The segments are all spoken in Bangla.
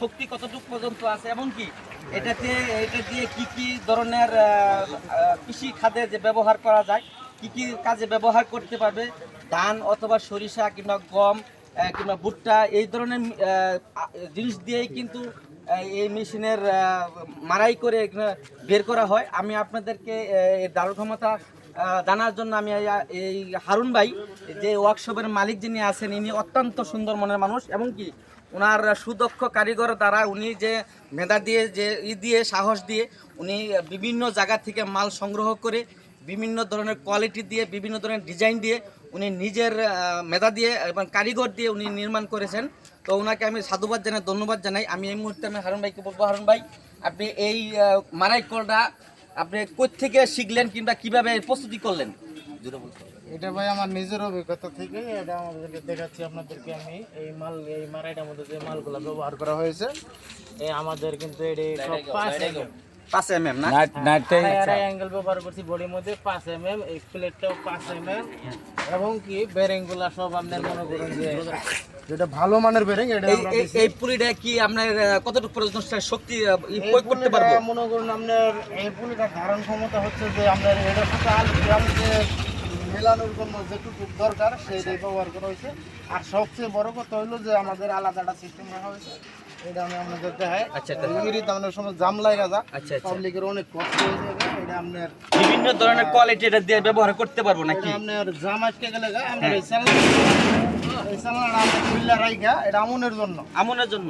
শক্তি কতটুকু পর্যন্ত আছে? এবং এমনকি এটাতে, এটা দিয়ে কি কি ধরনের কৃষি খাদে যে ব্যবহার করা যায়, কি কি কাজে ব্যবহার করতে পারবে? ধান অথবা সরিষা কিংবা গম কিংবা ভুট্টা, এই ধরনের জিনিস দিয়েই কিন্তু এই মেশিনের মারাই করে বের করা হয়। আমি আপনাদেরকে দারুণ ক্ষমতা জানার জন্য আমি এই- হারুন ভাই, যে ওয়ার্কশপের মালিক যিনি আছেন, ইনি অত্যন্ত সুন্দর মনের মানুষ। এমনকি ওনার সুদক্ষ কারিগর দ্বারা উনি যে মেধা দিয়ে, যে ই দিয়ে, সাহস দিয়ে উনি বিভিন্ন জায়গা থেকে মাল সংগ্রহ করে বিভিন্ন ধরনের কোয়ালিটি দিয়ে, বিভিন্ন ধরনের ডিজাইন দিয়ে উনি নিজের মেধা দিয়ে এবং কারিগর দিয়ে উনি নির্মাণ করেছেন। তো ওনাকে আমি সাধুবাদ জানাই, ধন্যবাদ জানাই। আমি এই মুহূর্তে আমি হারুন ভাইকে বলব, হারুন ভাই, আপনি এই মারাই কলটা আপনি থেকে শিখলেন কিংবা কীভাবে প্রস্তুতি করলেন। এটা ভাই আমার নিজের অভিজ্ঞতা থেকে এটা আমাদেরকে দেখাচ্ছি আপনাদেরকে আমি। এই মাল এই মারাইটার মধ্যে যে মালগুলো ব্যবহার করা হয়েছে এই আমাদের কিন্তু এটি পাঁচ এম এম না? অ্যাঙ্গেল ব্যবহার করছি বডির মধ্যে পাঁচ এম এম এই প্লেটটাও পাঁচ এম এম এবং কি বেরিংগুলা সব আপনার মনে করুন যে যেটা ভালো মানের বেরিং এটা এই পুলিটা কি আপনার কতটুকু পর্যন্ত শক্তি আহ, প্রয়োগ করতে পারব? মনে করুন আপনার এই পুলিটা ধারণ ক্ষমতা হচ্ছে যে আপনার সাথে আলগ্রাম যে মেলানোর জন্য যেটুকু দরকার সেইটাই ব্যবহার করা হয়েছে। আর সবচেয়ে বড় কথা হলো যে আমাদের আলাদা একটা সিস্টেম রাখা হয়েছে। এটা আমি আপনাদের দেখাই। আচ্ছা, ইংরেজি দামের সময় জাম লাগা যা আচ্ছা আচ্ছা। পাবলিকের অনেক কষ্ট হয়ে যাবে। এটা আপনার বিভিন্ন ধরনের কোয়ালিটি এটা দিয়ে ব্যবহার করতে পারব নাকি? এটা আপনার জাম আটকে গেলে আমরা এই চালনা এই চালনাটা আমরা খুললে রাইখা এটা আমনের জন্য। আমনের জন্য।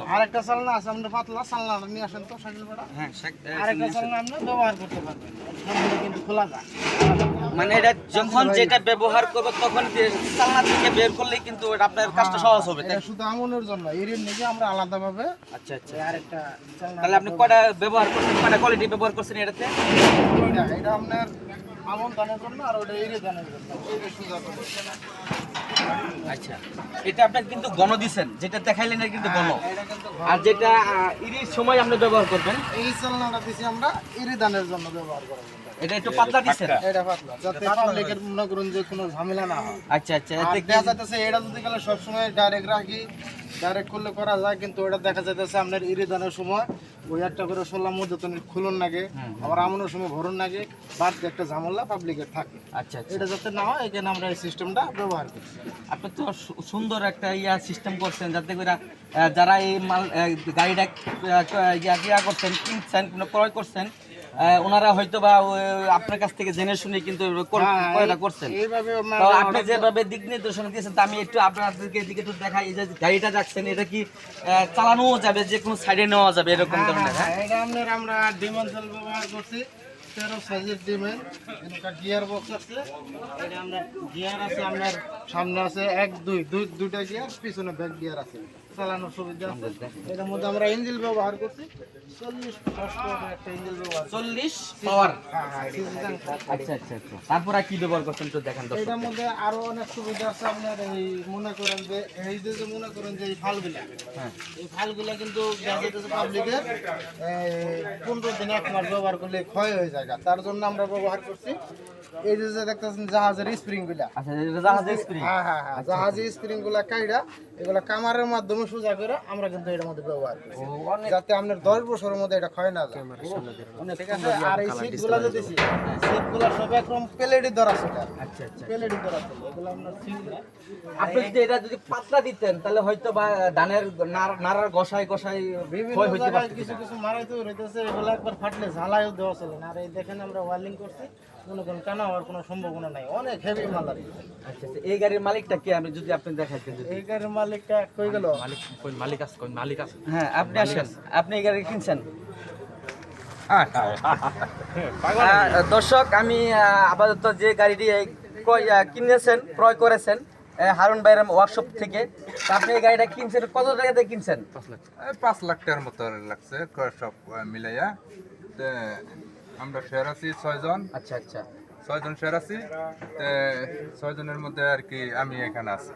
চালনা আছে আমাদের পাতলা চালনাটা নিয়ে আসেন তো সাইকেল হ্যাঁ চালনা আপনি ব্যবহার করতে পারবেন। কিন্তু খোলা যায়। মানে এটা যখন যেটা ব্যবহার করব তখন চালনা থেকে বের করলে কিন্তু আপনার কাজটা সহজ হবে তাই শুধু আমনের জন্য এরিয়ার নিজে আমরা আলাদাভাবে আচ্ছা আচ্ছা। আর একটা তাহলে আপনি কয়টা ব্যবহার করছেন? কয়টা কোয়ালিটি ব্যবহার করছেন এটাতে? এটা আপনার আমন ধানের জন্য আর ওটা এরিয়া ধানের জন্য। আচ্ছা। এটা আপনার কিন্তু গণ দিছেন যেটা দেখাইলেন কিন্তু গণ আর যেটা ইরির সময় আপনি ব্যবহার করবেন? এই চালনাটা দিছি আমরা জন্য ব্যবহার করার এটা একটু পাতলা দিছেন? এটা পাতলা যাতে পাবলিকের মনে করুন যে কোনো ঝামেলা না হয়। আচ্ছা আচ্ছা দেখা যাইতেছে এটা যদি গেলে সবসময় ডাইরেক্ট রাখি ডাইরেক্ট করলে করা যায় কিন্তু ওটা দেখা যাইতেছে আপনার ইরি দানের সময় ওই একটা করে সোলার মধ্যে তো খুলন লাগে আবার আমনের সময় ভরুন লাগে বাদ দিয়ে একটা ঝামেলা পাবলিকের থাকে। আচ্ছা আচ্ছা। এটা যাতে না হয় এখানে আমরা এই সিস্টেমটা ব্যবহার করছি। আপনি তো সুন্দর একটা ইয়া সিস্টেম করছেন যাতে করে যারা এই মাল গাড়িটা ইয়া ইয়া করছেন কিনছেন ক্রয় করছেন ওনারা হয়তো বা আপনার কাছ থেকে জেনে শুনে কিন্তু হ্যাঁ, করছেন। আপনি যেভাবে দিক নির্দেশনা দিয়েছেন তা আমি একটু আপনাদেরকে এদিকে একটু দেখাই এই যে গাড়িটা যাচ্ছেন এটা কি চালানোও যাবে যে কোনো সাইডে নেওয়া যাবে এরকম হ্যাঁ, ধরনের হ্যাঁ? আমরা ডিমেনশন ব্যবহার করছি। সাইজের গিয়ার বক্স আছে। আমরা গিয়ার আছে সামনে আছে এক, দুই দুই, দুইটা গিয়ার পিছনে ব্যাক গিয়ার আছে। চালানোর সুবিধা আছে। এটার মধ্যে আমরা ইঞ্জিন ব্যবহার করছি। চল্লিশ একটা ব্যবহার চল্লিশ পাওয়ার হ্যাঁ, হ্যাঁ। আচ্ছা আচ্ছা আচ্ছা। তারপর আর কি ব্যবহার করছেন একটু দেখান এটার মধ্যে আরও অনেক সুবিধা আছে। আপনার এই মনে করেন যে এই যে যে মনে করেন যে এই ফালগুলা হ্যাঁ। এই ফালগুলা কিন্তু পাবলিকের পনেরো দিন এক মাস ব্যবহার করলে ক্ষয় হয়ে যায় তার জন্য আমরা ব্যবহার করছি। এই যে যে দেখতেছেন জাহাজের স্প্রিংগুলা। আচ্ছা এটা জাহাজের স্প্রিং হ্যাঁ হ্যাঁ হ্যাঁ জাহাজের স্প্রিংগুলা কাইরা এগুলা কামারের মাধ্যমে সোজা করে আমরা কিন্তু এটার মধ্যে ব্যবহার করি যাতে আপনার দশ বছরের মধ্যে এটা ক্ষয় না যায়। ঠিক আছে? আর এই সিটগুলা যে দিছি সিটগুলা সব একদম পেলেডি ধরা সেটা আচ্ছা আচ্ছা পেলেডি ধরা ছিল এগুলো আপনার সিট আপনি যদি এটা যদি পাতলা দিতেন তাহলে হয়তো বা ধানের নাড়- নাড়ার গসাই গসাই বিভিন্ন ক্ষয় হইতে জায়গায় পারত কিছু কিছু মারাইতে রইতেছে এগুলো একবার ফাটলে ঝালাইও দেওয়া চলে না। আর এই দেখেন আমরা ওয়ার্লিং করছি। কোনো কোনো কানা হওয়ার কোনো সম্ভাবনা নাই। অনেক হেভি মাল আর আচ্ছা আচ্ছা এই গাড়ির মালিকটা কে? আমি যদি আপনি দেখাইতেন যদি। এই গাড়ির মালিকটা কই গেল? হ্যাঁ আপনি আসেন। আপনি এই গাড়ি কিনছেন? দর্শক আমি আপাতত যে গাড়িটি কিনেছেন ক্রয় করেছেন হারুন ভাইয়ের ওয়ার্কশপ থেকে তা আপনি এই গাড়িটা কিনছেন কত টাকাতে কিনছেন? এই পাঁচ লাখ টাকার মতো লাগছে সব মিলাইয়া। তে আমরা শেয়ার আছি ছয়জন। আচ্ছা আচ্ছা। ছয়জন স্যার আছি। ছয়জনের মধ্যে আর কি আমি এখানে আছি।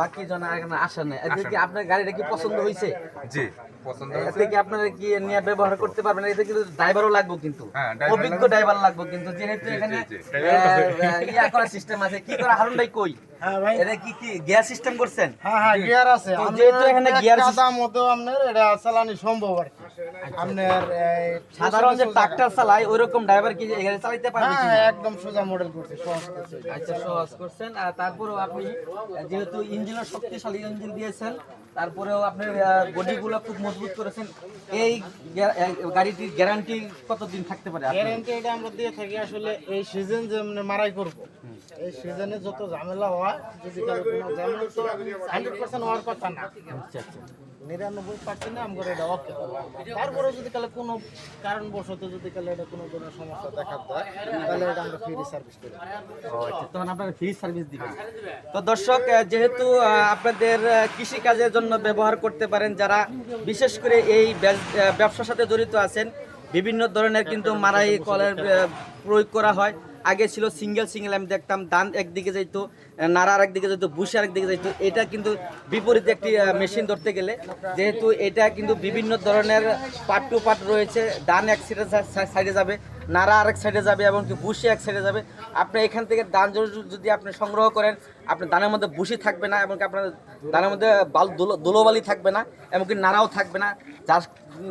বাকি জন এখানে আসেন না এতে কি আপনার গাড়িটা কি পছন্দ হয়েছে? জি পছন্দ এতে হয়েছে। কি আপনারা কি নিয়ে ব্যবহার করতে পারবেন? এতে কিন্তু ড্রাইভারও লাগবে কিন্তু। হ্যাঁ, অভিজ্ঞ ড্রাইভার লাগবে কিন্তু। যেহেতু এখানে ইয়া করার সিস্টেম আছে। কি করে হারুন ভাই কই? হ্যাঁ এটা কি কি গিয়ার সিস্টেম করছেন? হ্যাঁ হ্যাঁ গিয়ার আছে। যেহেতু এখানে gear মতো আপনার এটা চালানি সম্ভব আর কি। আপনার সাধারণ যে ট্রাক্টর চালায় ওই রকম ড্রাইভার কি এখানে চালাতে পারবে হ্যাঁ একদম সোজা মডেল করছে সহজ করছে। আচ্ছা সহজ করছেন। আর তারপরেও আপনি যেহেতু ইঞ্জিনের শক্তিশালী ইঞ্জিন দিয়েছেন তারপরেও আপনি বডিগুলো খুব মজবুত করেছেন এই গাড়িটির গ্যারান্টি কতদিন থাকতে পারে? গ্যারান্টি এটা আমরা দিয়ে থাকি আসলে এই সিজন যে মানে মারাই করব। এই সিজনে যত ঝামেলা হয় যদি কারও কোনো ঝামেলা তো হান্ড্রেড পার্সেন্ট হওয়ার কথা না। আচ্ছা আচ্ছা। নিরানব্বই পার্সেন্ট আমরা এটা ওকে তারপরে যদি কালে কোনো কারণবশত যদি কালে এটা কোনো ধরনের সমস্যা দেখা দেয় তাহলে এটা আমরা ফ্রি সার্ভিস আচ্ছা, তখন আপনারা ফ্রি সার্ভিস দিবেন। তো দর্শক যেহেতু আপনাদের কৃষি কাজের জন্য ব্যবহার করতে পারেন যারা বিশেষ করে এই ব্যবসার সাথে জড়িত আছেন বিভিন্ন ধরনের কিন্তু মারাই কলের প্রয়োগ করা হয়। আগে ছিল সিঙ্গেল সিঙ্গেল, আমি দেখতাম দান একদিকে যাইতো, নাড়া আর একদিকে যাইতো বুসে আরেকদিকে যাইতো, এটা কিন্তু বিপরীত একটি মেশিন ধরতে গেলে। যেহেতু এটা কিন্তু বিভিন্ন ধরনের পার্ট টু পার্ট রয়েছে, ডান এক সাইডে যাবে নাড়া আরেক সাইডে যাবে এবং কি বুসি এক সাইডে যাবে। আপনি এখান থেকে দান যদি- আপনি সংগ্রহ করেন আপনার দানের মধ্যে বুসি থাকবে না এবং কি আপনার দানের মধ্যে বাল ধুলোবালি থাকবে না, এমনকি নাড়াও থাকবে না।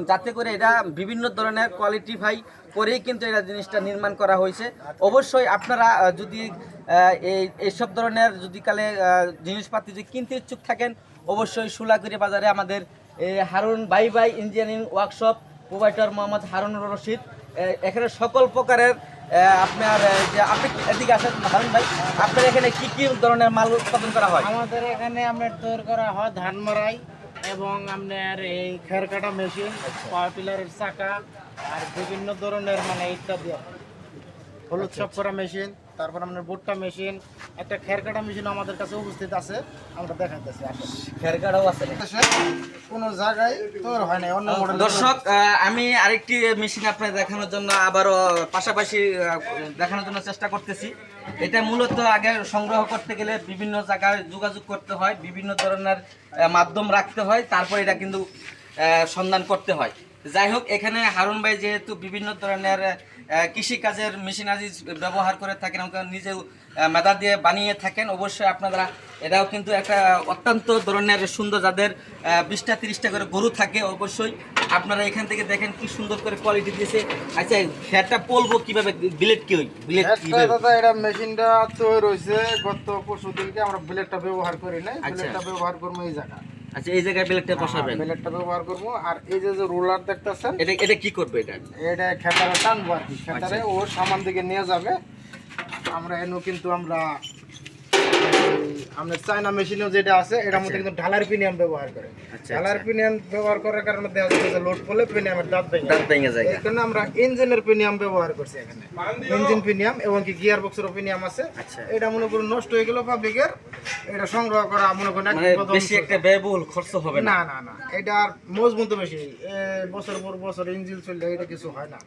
যাতে করে এটা বিভিন্ন ধরনের কোয়ালিটিফাই করেই কিন্তু এটা জিনিসটা নির্মাণ করা হয়েছে। অবশ্যই আপনারা যদি এই এইসব ধরনের যদি কালে জিনিসপাতি যদি কিনতে ইচ্ছুক থাকেন, অবশ্যই সুলাগুড়ি বাজারে আমাদের হারুন বাই by engineering workshop provider Mohammad Harun Rashid. এখানে সকল প্রকারের আপনার যে আপনি এদিকে আসেন হারুন ভাই আপনার এখানে কি কি ধরনের মাল উৎপাদন করা হয়? আমাদের এখানে আপনার তৈরি করা হয় ধান মারাই এবং আপনার এই খের কাটা মেশিন পাওয়ার টিলারের চাকা আর বিভিন্ন ধরনের মানে ইত্যাদি। হলুদ সব করা মেশিন। তারপর আপনার ভুট্টা মেশিন একটা খের কাটা মেশিন আমাদের কাছে উপস্থিত আছে। আমরা দেখাইতেছি আসলে খেরগাড়াও আছে কোনো জায়গায় তৈরি হয় না অন্য মডেল দর্শক আমি আরেকটি মেশিন আপনার দেখানোর জন্য আবারও পাশাপাশি দেখানোর জন্য চেষ্টা করতেছি। এটা মূলত আগে সংগ্রহ করতে গেলে বিভিন্ন জায়গায় যোগাযোগ করতে হয় বিভিন্ন ধরনের মাধ্যম রাখতে হয় তারপর এটা কিন্তু সন্ধান করতে হয়। যাই হোক এখানে হারুন ভাই যেহেতু বিভিন্ন ধরনের কৃষি কাজের মেশিনারি ব্যবহার করে থাকেন এবং নিজেও মেধা দিয়ে বানিয়ে থাকেন। অবশ্যই আপনারা এটাও কিন্তু একটা অত্যন্ত ধরনের সুন্দর যাদের বিশটা তিরিশটা করে গরু থাকে অবশ্যই আপনারা এখান থেকে দেখেন কি সুন্দর করে কোয়ালিটি দিয়েছে। আচ্ছা খেরটা পলবো কীভাবে? বিলেট কি দাদা এটা মেশিনটা তৈরি হয়েছে গত পরশু দিনকে আমরা ব্লেডটা ব্যবহার করি নাই। আচ্ছা। ব্লেডটা ব্যবহার করব এই জায়গা আচ্ছা এই জায়গায় ব্লেডটা বসাবেন। ব্লেডটা ব্যবহার করব। আর এই যে যে রোলার দেখতেছেন এটা এটা কি করবে এটা? এটা খেতারে টানবো আর কি। আচ্ছা। খেতারে ও সামান দিকে নিয়ে যাবে। আমরা এনো কিন্তু আমরা এই আমাদের চায়না মেশিনেও যেটা আছে এটার মধ্যে কিন্তু ঢালার পিনিয়াম ব্যবহার করে। আচ্ছা, ঢালার আচ্ছা। পিনিয়াম ব্যবহার করার কারণে দেখা যাচ্ছে লোড করলে পিনিয়ামের দাঁত ভেঙে দাঁত ভেঙে যায়। এই কারণে আমরা ইঞ্জিনের পিনিয়াম ব্যবহার করছি এখানে। ইঞ্জিন পিনিয়াম এবং কি গিয়ার বক্সের পিনিয়াম আছে। আচ্ছা। এটা মনে করুন নষ্ট হয়ে গেল পাবলিকের এটা সংগ্রহ করা মনে করেন মানে বেশি একটা ব্যয়বহুল খরচ হবে না। না না এটা আর মজবুত বেশি। বছর পর বছর ইঞ্জিন চললে এটা কিছু হয় না।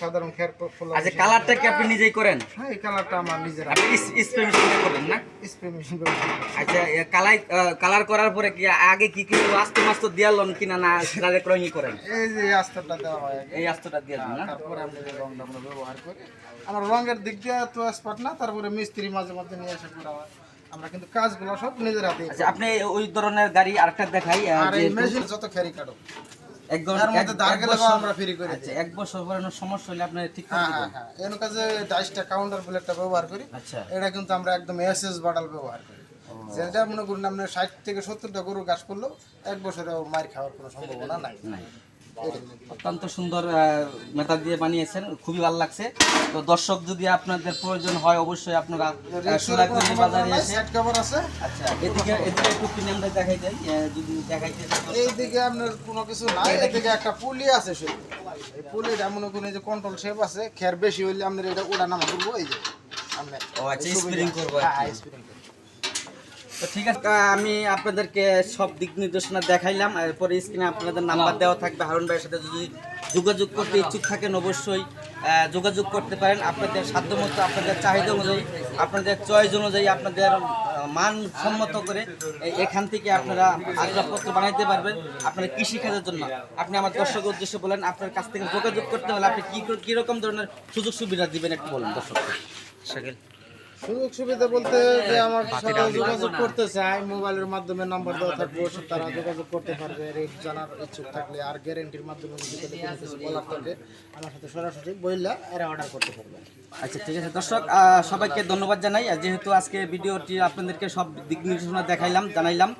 সাধারণ খের আচ্ছা কালারটা কি আপনি নিজেই করেন? হ্যাঁ এই কালারটা আমার নিজের আপনি স্প্রে মেশিন করেন না? Spray machine. আচ্ছা কালাই কালার করার পরে কি আগে কি কি আস্তে মাস্তে দিয়ালন কিনা না ডাইরেক্ট রঙই করেন? এই যে আস্তরটা দেওয়া হয় এই আস্তটা দিয়ে দেন না? তারপরে আমরা যে রংটা আমরা ব্যবহার করি। আমার রঙের দিক দিয়ে তো এক্সপার্ট না তারপরে মিস্ত্রি মাঝে মধ্যে নিয়ে এসে করা হয়। আমরা কিন্তু কাজগুলো সব নিজের হাতে আচ্ছা আপনি ওই ধরনের গাড়ি আরেকটা দেখাই আর এই মেশিন যত খেরি কাটো এক বছর- আচ্ছা এক বছর সমস্যা হলে আপনার ঠিক হ্যাঁ হ্যাঁ হ্যাঁ। এর কাছে ডাইসটা কাউন্টার ব্যবহার করি আচ্ছা। এটা কিন্তু আমরা একদম এসএস বাটাল ব্যবহার করি। যেটা মনে করুন আপনার ষাট থেকে সত্তরটা গরু গাছ করল এক বছরে মার খাওয়ার কোনো সম্ভাবনা নাই। অত্যন্ত সুন্দর মেথা দিয়ে বানিয়েছেন খুবই ভালো লাগছে। তো দর্শক যদি আপনাদের প্রয়োজন হয় অবশ্যই আপনারা আহ, বাজারে এসে সেট কভার আছে। আচ্ছা এদিকে এদিকে একটু দেখাই দেন যদি দেখাইতে এইদিকে আপনার কোনো কিছু নাই এদিকে একটা পুলি আছে শুধু এই পুলিটা মনে করুন যে কন্ট্রোল শেপ আছে খের বেশি হইলে আপনার এটা ওটা নামা করব এই যে। আপনি ও আচ্ছা স্প্রিং করব আর হ্যাঁ স্প্রিং করব। তো ঠিক আছে। আমি আপনাদেরকে সব দিক নির্দেশনা দেখাইলাম এরপরে স্ক্রিনে আপনাদের নাম্বার দেওয়া থাকবে। হারুন ভাইয়ের সাথে যদি যোগাযোগ করতে ইচ্ছুক থাকেন অবশ্যই যোগাযোগ করতে পারেন। আপনাদের সাধ্যমতো আপনাদের চাহিদা অনুযায়ী আপনাদের চয়েস অনুযায়ী আপনাদের মানসম্মত করে এখান থেকে আপনারা আসবাবপত্র বানাইতে পারবেন আপনার কৃষিকাজের জন্য। আপনি আমার দর্শক উদ্দেশ্যে বলেন আপনার কাছ থেকে যোগাযোগ করতে হলে আপনি কী কীরকম ধরনের সুযোগ সুবিধা দিবেন একটু বলুন দর্শক সুযোগ সুবিধা বলতে যে আমার সাথে যোগাযোগ করতে চায় মোবাইলের মাধ্যমে নাম্বার দেওয়া থাকবে তারা যোগাযোগ করতে পারবে রেট জানার ইচ্ছুক থাকলে আর গ্যারেন্টির মাধ্যমে যদি কোনো কিছু বলার থাকে। আমার সাথে সরাসরি বললে এরা অর্ডার করতে পারবে। আচ্ছা ঠিক আছে। দর্শক সবাইকে ধন্যবাদ জানাই। যেহেতু আজকে ভিডিওটি আপনাদেরকে সব দিক নির্দেশনা দেখাইলাম জানাইলাম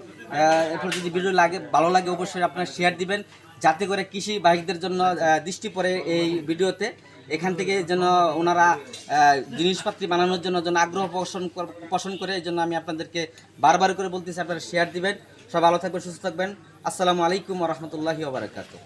এরপর যদি ভিডিও লাগে ভালো লাগে অবশ্যই আপনারা শেয়ার দিবেন যাতে করে কৃষি বাইকদের জন্য দৃষ্টি পড়ে এই ভিডিওতে। এখান থেকে যেন ওনারা জিনিসপত্র জিনিসপাতি বানানোর জন্য যেন আগ্রহ পোষণ পোষণ করে, এই জন্য আমি আপনাদেরকে বারবার করে বলতেছি, আপনারা শেয়ার দিবেন। সব ভালো থাকবেন, সুস্থ থাকবেন। আসসালামু আলাইকুম রহমতুল্লাহি ওবরাকাতু